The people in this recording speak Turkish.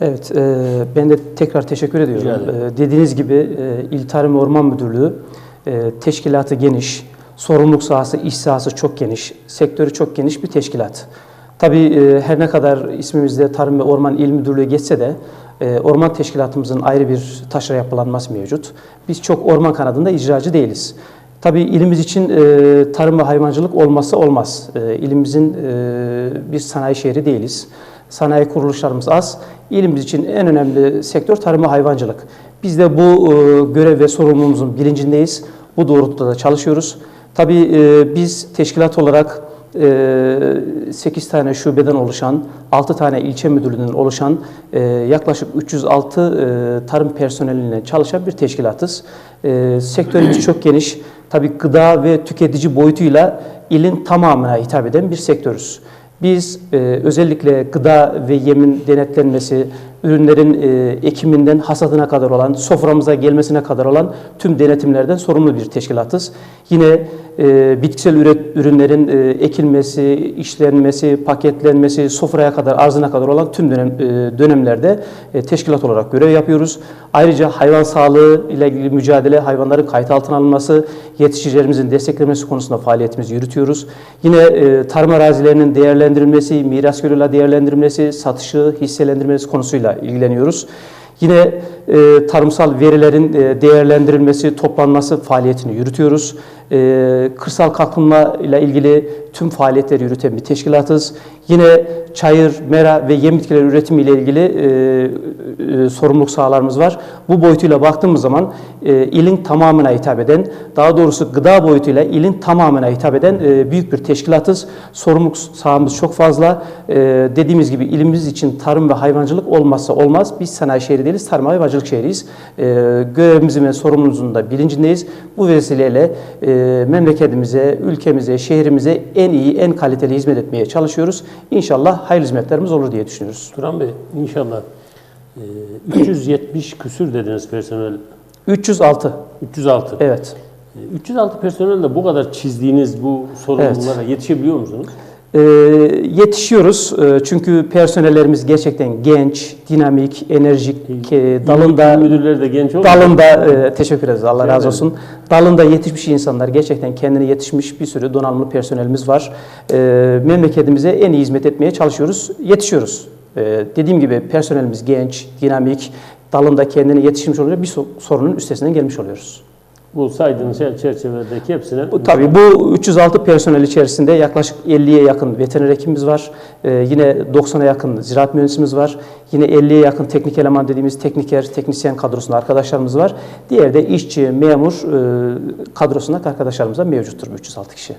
Evet, e, ben de tekrar teşekkür ediyorum. E, dediğiniz gibi e, İl Tarım Orman Müdürlüğü e, teşkilatı geniş, sorumluluk sahası, iş sahası çok geniş, sektörü çok geniş bir teşkilat. Tabii e, her ne kadar ismimizde Tarım ve Orman İl Müdürlüğü geçse de e, orman teşkilatımızın ayrı bir taşra yapılanması mevcut. Biz çok orman kanadında icracı değiliz. Tabii ilimiz için e, tarım ve hayvancılık olmazsa olmaz. E, ilimizin e, bir sanayi şehri değiliz. Sanayi kuruluşlarımız az. İlimiz için en önemli sektör tarım ve hayvancılık. Biz de bu e, görev ve sorumluluğumuzun bilincindeyiz. Bu doğrultuda da çalışıyoruz. Tabii e, biz teşkilat olarak e, 8 tane şubeden oluşan, 6 tane ilçe müdürlüğünden oluşan e, yaklaşık 306 e, tarım personeliyle çalışan bir teşkilatız. E, sektörümüz çok geniş. Tabii gıda ve tüketici boyutuyla ilin tamamına hitap eden bir sektörüz. Biz e, özellikle gıda ve yemin denetlenmesi, ürünlerin e, ekiminden hasadına kadar olan, soframıza gelmesine kadar olan tüm denetimlerden sorumlu bir teşkilatız. Yine e, bitkisel üret, ürünlerin e, ekilmesi, işlenmesi, paketlenmesi, sofraya kadar, arzına kadar olan tüm dönem, e, dönemlerde e, teşkilat olarak görev yapıyoruz. Ayrıca hayvan sağlığı ile ilgili mücadele, hayvanların kayıt altına alınması, yetiştiricilerimizin desteklemesi konusunda faaliyetimizi yürütüyoruz. Yine e, tarım arazilerinin değerlendirilmesi, miras yoluyla değerlendirilmesi, satışı, hisselendirmesi konusuyla ilgileniyoruz. Yine e, tarımsal verilerin e, değerlendirilmesi, toplanması faaliyetini yürütüyoruz. E, kırsal kalkınma ile ilgili tüm faaliyetleri yürüten bir teşkilatız. Yine çayır, mera ve yem bitkileri üretimi ile ilgili e, e, sorumluluk sahalarımız var. Bu boyutuyla baktığımız zaman e, ilin tamamına hitap eden, daha doğrusu gıda boyutuyla ilin tamamına hitap eden e, büyük bir teşkilatız. Sorumluluk sahamız çok fazla. E, dediğimiz gibi ilimiz için tarım ve hayvancılık olmazsa olmaz. Biz sanayi şehri değiliz, tarım ve hayvancılık şehriyiz. E, görevimizin ve sorumluluğumuzun da bilincindeyiz. Bu vesileyle e, memleketimize, ülkemize, şehrimize en iyi, en kaliteli hizmet etmeye çalışıyoruz. İnşallah hayırlı hizmetlerimiz olur diye düşünüyoruz. Turan Bey inşallah e, 370 küsür dediniz personel. 306. 306. Evet. E, 306 personelle bu kadar çizdiğiniz bu sorumluluklara yetişebiliyor musunuz? Ee, yetişiyoruz Ee, çünkü personellerimiz gerçekten genç, dinamik, enerjik, e, dalında İl müdürleri de genç oldu. dalında e, teşekkür ederiz Allah Rica razı olsun. Dalında yetişmiş insanlar gerçekten kendine yetişmiş bir sürü donanımlı personelimiz var. Ee, memleketimize en iyi hizmet etmeye çalışıyoruz, yetişiyoruz. Dediğim gibi personelimiz genç, dinamik, dalında kendine yetişmiş olunca bir so- sorunun üstesinden gelmiş oluyoruz. Bu saydığınız çerçevedeki hepsine Bu, tabii bu 306 personel içerisinde yaklaşık 50'ye yakın veteriner hekimimiz var. Ee, yine 90'a yakın ziraat mühendisimiz var. Yine 50'ye yakın teknik eleman dediğimiz tekniker, teknisyen kadrosunda arkadaşlarımız var. Diğer de işçi, memur e, kadrosunda arkadaşlarımız da mevcuttur bu 306 kişi.